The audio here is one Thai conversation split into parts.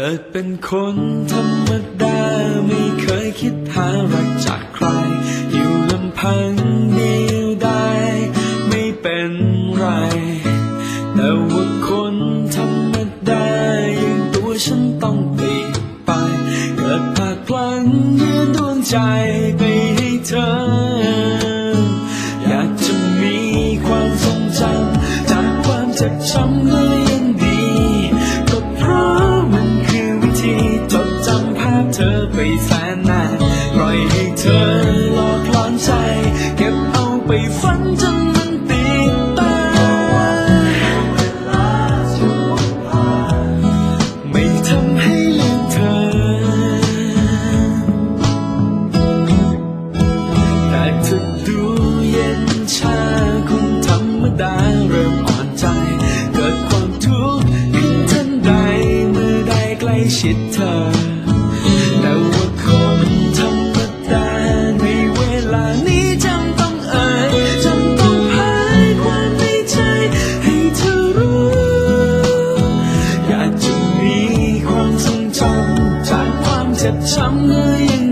เกิดเป็นคนธรรมดา ไม่เคยคิดหารักจากใคร อยู่ลำพังเดียวได้ไม่เป็นไร แต่ว่าคนธรรมดาอย่างตัวฉันต้องเปลี่ยนไป เกิดพลาดพลั้งเยื่อดวงใจไปให้เธอ อยากจะมีความทรงจำจากความเจ็บช้ำก็ยั ไปแสนนานปล่อยให้เธอหลอกหลอนใจ เก็บเอาไปฝันจนมันติดตาไม่ทำให้ลืมเธอ แต่เธอดูเย็นชาคนธรรมดาเริ่มอ่อนใจ เกิดความทุกข์ขึ้นทันใดเมื่อได้ใกล้ชิดเธอ ช้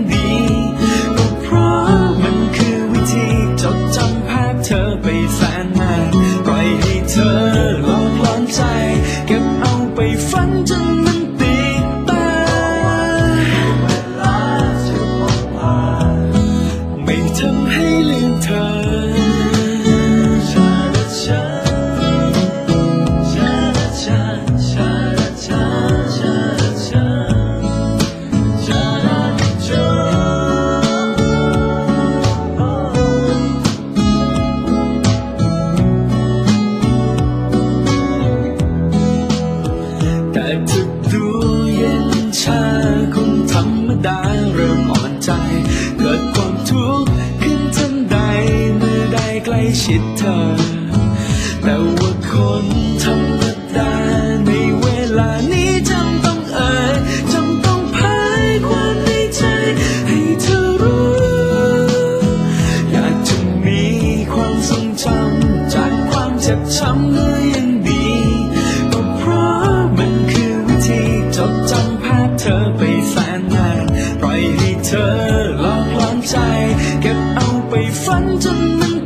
แต่ว่าคนธรรมดาในเวลานี้จำต้องเอจำต้องพายความในใจ ให้เธอรู้ อยากจะมีความทรงจำจากความเจ็บช้ำก็ยังดีก็เพราะมันคือวิธีจดจำภาพเธอไปแสนนานปล่อยให้เธอหลอกหลนใจ เก็บเอาไปฝันจนมัน